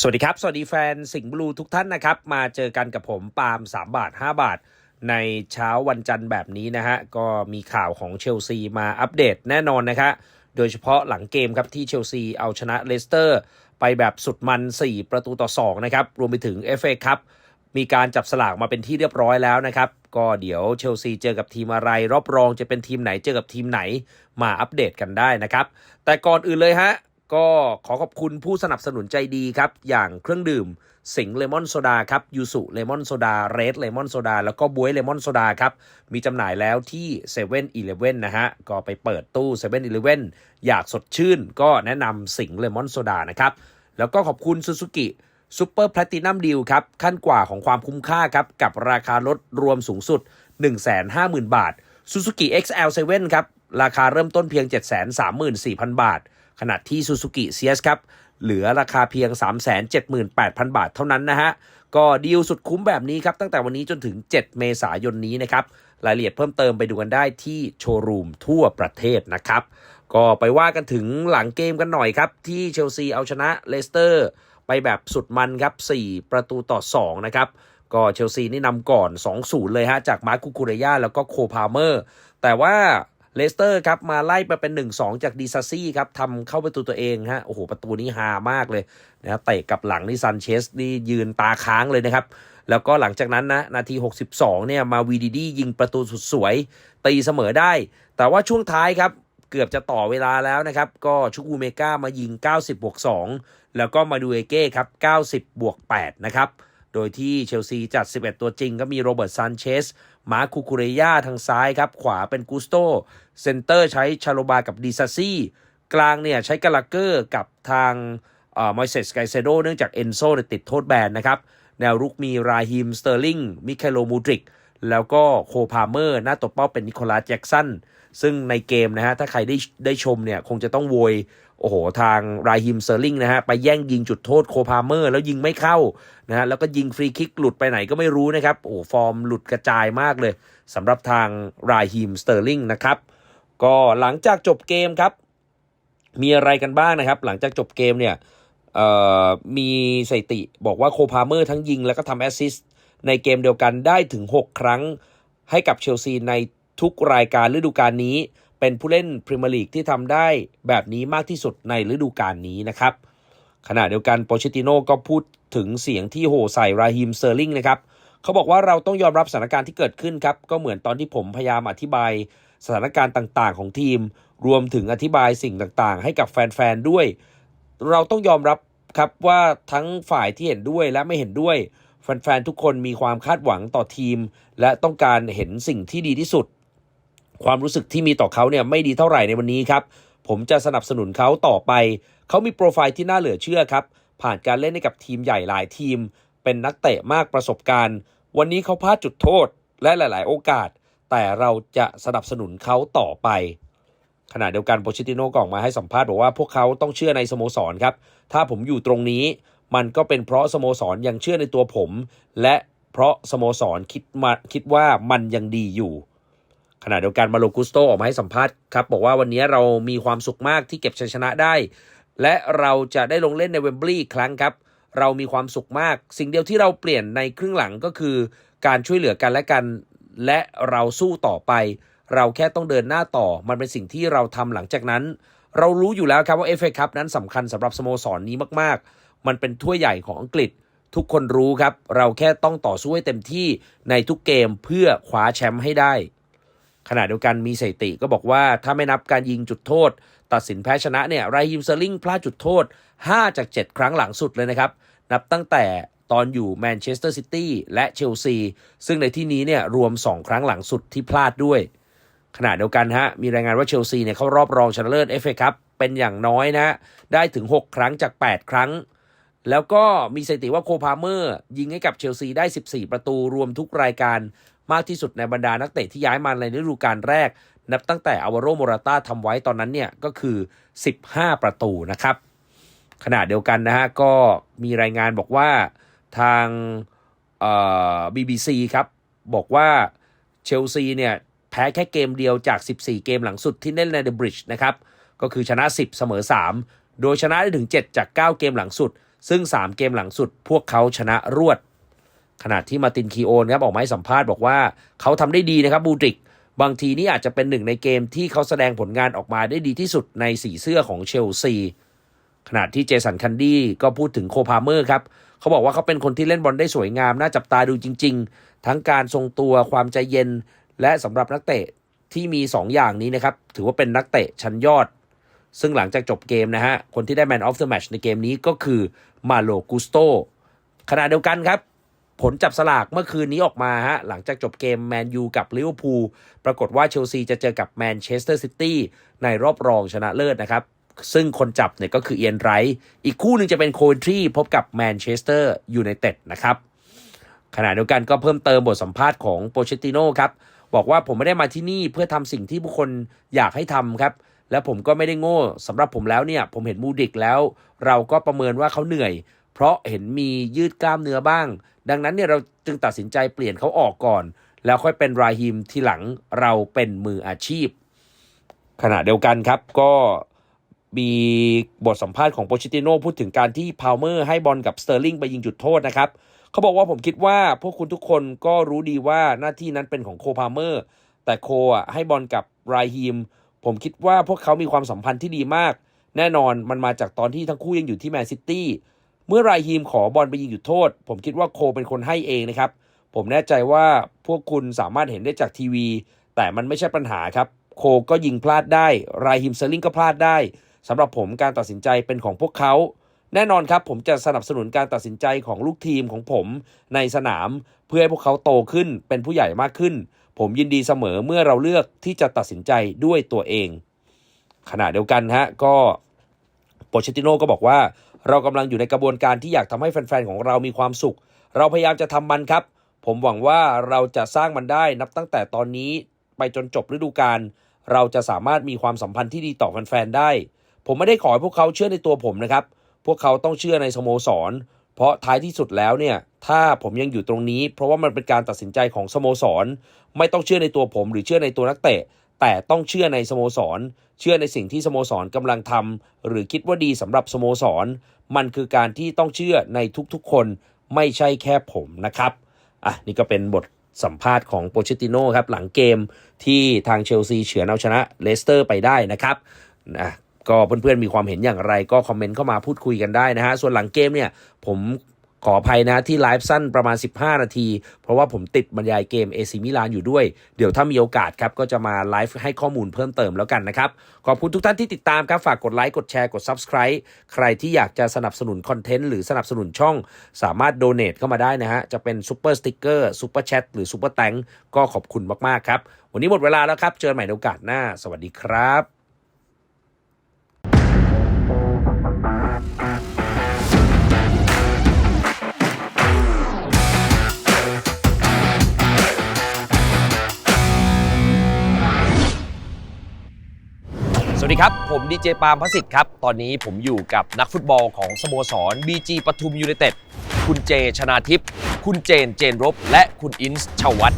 สวัสดีครับ สวัสดีแฟนสิงห์บลูทุกท่านนะครับ มาเจอกันกับผมปาล์ม3 บาท 5 บาท ในเช้าวันจันทร์แบบนี้นะฮะ ก็มีข่าวของเชลซีมาอัปเดตแน่นอนนะคะโดยเฉพาะหลังเกมครับที่เชลซีเอาชนะเลสเตอร์ ไปแบบสุดมัน 4 ประตูต่อ 2 นะครับ รวมไปถึง FA ครับมีการจับสลากมาเป็นที่เรียบร้อยแล้วนะครับ ก็เดี๋ยวเชลซีเจอกับทีมอะไร รอบรองจะเป็นทีมไหนเจอกับทีมไหนมาอัปเดตกันได้นะครับ แต่ก่อนอื่นเลยฮะ ก็ขอขอบคุณผู้สนับสนุนใจดีครับ อย่างเครื่องดื่มสิงเลมอนโซดาครับยูสุเลมอนโซดาเรดเลมอนโซดาแล้วก็บวยเลมอนโซดาครับ มีจำหน่ายแล้วที่7 e เ e ่ e อนะฮะ ก็ไปเปิดตู้7 e เ e ่ e ออยากสดชื่นก็แนะนำสิงเลมอนโซดานะครับ แล้วก็ขอบคุณซูซูกิซูเปอร์แพลตินัมดีลครับ ขั้นกว่าของความคุ้มค่าครับ กับราคาลดรวมสูงสุด 150,000 บาท Suzuki XL7 ครับ ราคาเริ่มต้นเพียง 734,000 บาท ขณะที่ Suzuki CS ครับ เหลือราคาเพียง 378,000 บาทเท่านั้นนะฮะ ก็ดีลสุดคุ้มแบบนี้ครับ ตั้งแต่วันนี้จนถึง 7 เมษายนนี้นะครับ รายละเอียดเพิ่มเติมไปดูกันได้ที่โชว์รูมทั่วประเทศนะครับ ก็ไปว่ากันถึงหลังเกมกันหน่อยครับ ที่เชลซีเอาชนะเลสเตอร์ไปแบบสุดมันครับ 4 ประตูต่อ 2 นะครับก็เชลซีนี่นำก่อน 2-0 เลยฮะ จากมาร์คุคูเรยาแล้วก็โคพาเมอร์ แต่ว่า เลสเตอร์ครับมาไล่ไปเป็น 1-2 จากดีซาซี่ครับทำเข้าประตูตัวเองฮะโอ้โหประตูนี้ฮามากเลยนะเตะกับหลังนี่ซันเชสนี่ยืนตาค้างเลยนะครับแล้วก็หลังจากนั้นนะนาที 62 เนี่ยมาวีดีดียิงประตูสุดสวย ตีเสมอได้ แต่ว่าช่วงท้ายครับ เกือบจะต่อเวลาแล้วนะครับ ก็ชุกูเมกามายิง 90บวก2แล้วก็มาดูเอเก้ครับ 90บวก8นะครับ โดยที่เชลซีจัด 11 ตัวจริงก็มีโรเบิร์ตซานเชส มาร์คูคูเรยาทางซ้ายครับ ขวาเป็นกุสโตเซนเตอร์ใช้ชาโลบากับดีซาซี่กลางเนี่ยใช้กาลาเกอร์กับทางมอยเซสไกเซโดเนื่องจากเอนโซติดโทษแบนนะครับ แนวรุกมีราฮิมสเตอร์ลิงมิเคโลมูดริก แล้วก็โคพาเมอร์หน้าตบเป้าเป็นนิโคลัสแจ็กสันซึ่งในเกมนะฮะ ถ้าใครได้ได้ชมเนี่ย คงจะต้องโวย โอ้โห ทางไรฮิมเซอร์ลิงนะฮะ ไปแย่งยิงจุดโทษโคพาเมอร์ แล้วยิงไม่เข้านะฮะ แล้วก็ยิงฟรีคิกหลุดไปไหนก็ไม่รู้นะครับ โอ้ฟอร์มหลุดกระจายมากเลยสำหรับทางไรฮิมสเตอร์ลิงนะครับ ก็หลังจากจบเกมครับ มีอะไรกันบ้างนะครับ หลังจากจบเกมเนี่ยมีสถิติบอกว่าโคพาเมอร์ทั้งยิงแล้วก็ทำแอสซิสต์ในเกมเดียวกันได้ถึง 6 ครั้งให้กับเชลซีในทุกรายการฤดูกาลนี้ เป็นผู้เล่นพรีเมียร์ลีกที่ทำได้แบบนี้มากที่สุดในฤดูกาลนี้นะครับ ขณะเดียวกันโปเชติโน่ก็พูดถึงเสียงที่โห่ใส่ราฮิมเซอร์ลิงนะครับเขาบอกว่าเราต้องยอมรับสถานการณ์ที่เกิดขึ้นครับก็เหมือนตอนที่ผมพยายามอธิบายสถานการณ์ต่างๆ ของทีม รวมถึงอธิบายสิ่งต่างๆ ให้กับแฟนๆด้วย เราต้องยอมรับครับว่าทั้งฝ่ายที่เห็นด้วยและไม่เห็นด้วย แฟนๆทุกคนมีความคาดหวังต่อทีม และต้องการเห็นสิ่งที่ดีที่สุด ความรู้สึกที่มีต่อเขาเนี่ยไม่ดีเท่าไหร่ในวันนี้ครับ ผมจะสนับสนุนเขาต่อไป เขามีโปรไฟล์ที่น่าเหลือเชื่อครับ ผ่านการเล่นให้กับทีมใหญ่หลายทีม เป็นนักเตะมากประสบการณ์ วันนี้เขาพลาดจุดโทษและหลาย ๆ โอกาส แต่เราจะสนับสนุนเขาต่อไป ขณะเดียวกันโปชิติโนก็ออกมาให้สัมภาษณ์บอกว่าพวกเขาต้องเชื่อในสโมสรครับ ถ้าผมอยู่ตรงนี้ มันก็เป็นเพราะสโมสรยังเชื่อในตัวผม และเพราะสโมสรคิดมาคิดว่ามันยังดีอยู่ ขณะเดียวกันมาโลกุสโตออกมาให้สัมภาษณ์ครับ บอกว่าวันนี้เรามีความสุขมากที่เก็บชัยชนะได้ และเราจะได้ลงเล่นในเวมบลีย์ครั้งครับ เรามีความสุขมาก สิ่งเดียวที่เราเปลี่ยนในครึ่งหลังก็คือการช่วยเหลือกันและกัน และเราสู้ต่อไป เราแค่ต้องเดินหน้าต่อ มันเป็นสิ่งที่เราทำหลังจากนั้น เรารู้อยู่แล้วครับว่าเอฟเอคัพนั้นสำคัญสำหรับสโมสรนนี้มากๆ มันเป็นถ้วยใหญ่ของอังกฤษทุกคนรู้ครับ เราแค่ต้องต่อสู้ให้เต็มที่ในทุกเกมเพื่อคว้าแชมป์ให้ได้ ขณะเดียวกันมีสถิติก็บอกว่าถ้าไม่นับการยิงจุดโทษ ตัดสินแพ้ชนะเนี่ยไรฮิมเซอร์ลิงพลาดจุดโทษ 5 จาก 7 ครั้งหลังสุดเลยนะครับ นับตั้งแต่ตอนอยู่แมนเชสเตอร์ซิตี้และเชลซี ซึ่งในที่นี้เนี่ยรวม 2 ครั้งหลังสุดที่พลาดด้วย ขณะเดียวกันฮะมีรายงานว่าเชลซีเนี่ยเข้ารอบรองชนะเลิศเอฟเอคัพเป็นอย่างน้อยนะได้ถึง 6 ครั้งจาก 8 ครั้ง แล้วก็มีสถิติว่าโคพาเมอร์ยิงให้กับเชลซีได้ 14 ประตูรวมทุกรายการมากที่สุดในบรรดานักเตะที่ย้ายมาในฤดูกาลแรก นับตั้งแต่อาวาโรโมราตาทำไว้ตอนนั้นเนี่ยก็คือ 15 ประตูนะครับ ขณะเดียวกันนะฮะก็มีรายงานบอกว่าทางเอ่อ BBC ครับบอกว่าเชลซีเนี่ยแพ้แค่เกมเดียวจาก 14 เกมหลังสุดที่เล่นในเดอะบริดจ์นะครับ ก็คือชนะ 10 เสมอ 3 โดยชนะได้ถึง 7 จาก 9 เกมหลังสุด ซึ่ง 3 เกมหลังสุดพวกเขาชนะรวด ขณะที่มาตินคีโอนครับออกมาให้สัมภาษณ์บอกว่าเขาทำได้ดีนะครับบูดริก บางทีนี่อาจจะเป็นหนึ่งในเกมที่เขาแสดงผลงานออกมาได้ดีที่สุดในสีเสื้อของเชลซีขณะที่เจสันคันดี้ก็พูดถึงโคพาเมอร์ครับเขาบอกว่าเขาเป็นคนที่เล่นบอลได้สวยงาม น่าจับตาดูจริง ๆ ทั้งการทรงตัวความใจเย็น และสำหรับนักเตะที่มี2อย่างนี้นะครับ ถือว่าเป็นนักเตะชั้นยอด ซึ่งหลังจากจบเกมนะฮะ คนที่ได้แมนออฟเดอะแมชในเกมนี้ก็คือมาโลกุสโตขณะเดียวกันครับ ผลจับสลากเมื่อคืนนี้ออกมาฮะ หลังจากจบเกมแมนยูกับลิเวอร์พูลปรากฏว่าเชลซีจะเจอกับแมนเชสเตอร์ซิตี้ในรอบรองชนะเลิศนะครับ ซึ่งคนจับเนี่ยก็คือเอียนไรท์อีกคู่หนึ่งจะเป็นโคเนทรีพบกับแมนเชสเตอร์ยูไนเต็ดนะครับขณะเดียวกันก็เพิ่มเติมบทสัมภาษณ์ของโปเชตติโน่ครับบอกว่าผมไม่ได้มาที่นี่เพื่อทำสิ่งที่ผู้คนอยากให้ทำครับ และผมก็ไม่ได้โง่สำหรับผมแล้วเนี่ย ผมเห็นมูดิกแล้ว เราก็ประเมินว่าเขาเหนื่อย เพราะเห็นมียืดกล้ามเนื้อบ้าง ดังนั้นเนี่ยเราจึงตัดสินใจเปลี่ยนเขาออกก่อน แล้วค่อยเป็นราฮิมทีหลังเราเป็นมืออาชีพ ขณะเดียวกันครับก็มีบทสัมภาษณ์ของโปชิติโน่พูดถึงการที่พาวเมอร์ให้บอลกับสเตอร์ลิงไปยิงจุดโทษนะครับเขาบอกว่าผมคิดว่าพวกคุณทุกคนก็รู้ดีว่าหน้าที่นั้นเป็นของโคพาวเมอร์แต่โคอะให้บอลกับไรฮิม ผมคิดว่าพวกเขามีความสัมพันธ์ที่ดีมาก แน่นอนมันมาจากตอนที่ทั้งคู่ยังอยู่ที่แมนซิตี้เมื่อไรฮิมขอบอลไปยิงจุดโทษ ผมคิดว่าโคเป็นคนให้เองนะครับ ผมแน่ใจว่าพวกคุณสามารถเห็นได้จากทีวี แต่มันไม่ใช่ปัญหาครับ โคก็ยิงพลาดได้ไรฮิมเซอร์ลิงก็พลาดได้สำหรับผมการตัดสินใจเป็นของพวกเขา แน่นอนครับ ผมจะสนับสนุนการตัดสินใจของลูกทีมของผมในสนาม เพื่อให้พวกเขาโตขึ้นเป็นผู้ใหญ่มากขึ้น ผมยินดีเสมอเมื่อเราเลือกที่จะตัดสินใจด้วยตัวเอง ขณะเดียวกันฮะก็โปเชติโนก็บอกว่า เรากำลังอยู่ในกระบวนการที่อยากทำให้แฟนๆของเรามีความสุข เราพยายามจะทำมันครับ ผมหวังว่าเราจะสร้างมันได้นับตั้งแต่ตอนนี้ไปจนจบฤดูกาลเราจะสามารถมีความสัมพันธ์ที่ดีต่อแฟนๆได้ ผมไม่ได้ขอให้พวกเขาเชื่อในตัวผมนะครับ พวกเขาต้องเชื่อในสโมสร เพราะท้ายที่สุดแล้วเนี่ยถ้าผมยังอยู่ตรงนี้ เพราะว่ามันเป็นการตัดสินใจของสโมสร ไม่ต้องเชื่อในตัวผม หรือเชื่อในตัวนักเตะ แต่ต้องเชื่อในสโมสร เชื่อในสิ่งที่สโมสรกำลังทำหรือคิดว่าดีสำหรับสโมสร มันคือการที่ต้องเชื่อในทุกๆ คนไม่ใช่แค่ผมนะครับอะนี่ก็เป็นบทสัมภาษณ์ของโปเชติโน่ครับหลังเกมที่ทางเชลซีเฉือนเอาชนะเลสเตอร์ไปได้นะครับนะ ก็เพื่อนๆมีความเห็นอย่างไรก็คอมเมนต์เข้ามาพูดคุยกันได้นะฮะ ส่วนหลังเกมเนี่ยผมขออภัยนะที่ไลฟ์สั้นประมาณ 15 นาที เพราะว่าผมติดบรรยายเกมเอซิมิลานอยู่ด้วย เดี๋ยวถ้ามีโอกาสครับ ก็จะมาไลฟ์ให้ข้อมูลเพิ่มเติมแล้วกันนะครับ ขอบคุณทุกท่านที่ติดตามครับ ฝากกดไลค์กดแชร์กด Subscribe ใครที่อยากจะสนับสนุนคอนเทนต์หรือสนับสนุนช่อง สามารถโดเน a เข้ามาได้นะฮะ จะเป็นซูเปอร์สติกเกอร์ซูเปอร์แชทหรือซูเปอร์แตงก็ขอบคุณมากๆครับวันนี้หมดเวลาแล้วครับเจอกันใหม่ในโอกาสหน้า สวัสดีครับ สวัสดีครับ ผมดีเจปาล์มพสิทธิ์ครับ ตอนนี้ผมอยู่กับนักฟุตบอลของสโมสร BG ปทุมยูไนเต็ด คุณเจชนาทิพย์คุณเจนเจนรบ และคุณอินส์ชวัต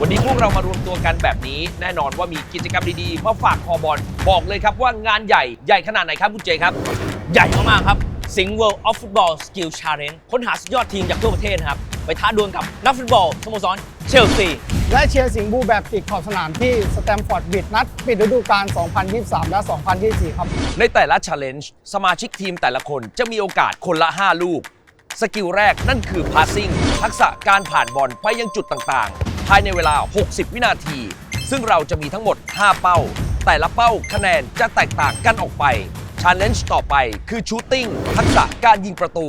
วันนี้พวกเรามารวมตัวกันแบบนี้ แน่นอนว่ามีกิจกรรมดีๆมาฝากคอบอลบอกเลยครับว่างานใหญ่ใหญ่ขนาดไหนครับคุณเจครับ ใหญ่มากๆครับสิงห์ World of Football Skill Challenge ค้นหาสุดยอดทีมจากทั่วประเทศนะครับ ไปท้าดวลกับนักฟุตบอลสโมสรเชลซี และเชียร์สิงห์บูแบบติดขอบสนามที่สแตมฟอร์ดบิดนัดปิดฤดูกาล 2023 และ 2024 ครับ ในแต่ละ Challenge สมาชิกทีมแต่ละคนจะมีโอกาสคนละ 5 ลูก สกิลแรกนั่นคือ passing ทักษะการผ่านบอลไปยังจุดต่างๆ ภายในเวลา 60 วินาที ซึ่งเราจะมีทั้งหมด 5 เป้า แต่ละเป้าคะแนนจะแตกต่างกันออกไป Challenge ต่อไปคือ shooting ทักษะการยิงประตู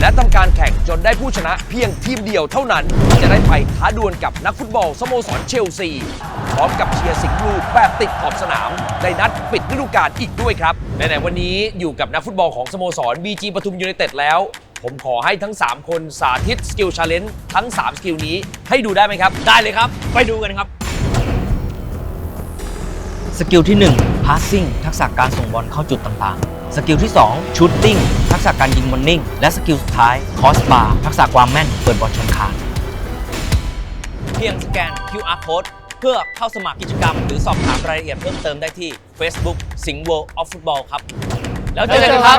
และทำการแข่งจนได้ผู้ชนะเพียงทีมเดียวเท่านั้น จะได้ไปท้าดวลกับนักฟุตบอลสโมสรเชลซี พร้อมกับเชียร์สิงห์บลูแบบติดขอบสนาม ในนัดปิดฤดูกาลอีกด้วยครับในๆวันนี้อยู่กับนักฟุตบอลของสโมสร BG ปทุมยูไนเต็ดแล้วผผมขอให้ทั้ง 3 คนสาธิตสกิลชาเลนจ์ทั้ง 3 สกิลนี้ให้ดูได้ไหมครับ ได้เลยครับ ไปดูกันครับ สกิลที่ 1 passing ทักษะการส่งบอลเข้าจุดต่างๆ สกิลที่2 shooting ทักษะการยิงบอลนิ่ง และสกิลสุดท้าย cross bar ทักษะความแม่น เปิดบอลชนคานเพียงสแกน QR code เพื่อเข้าสมัครกิจกรรม หรือสอบถามรายละเอียดเพิ่มเติมได้ที่ Facebook Sing World of Football ครับ แล้วเจอกันครับ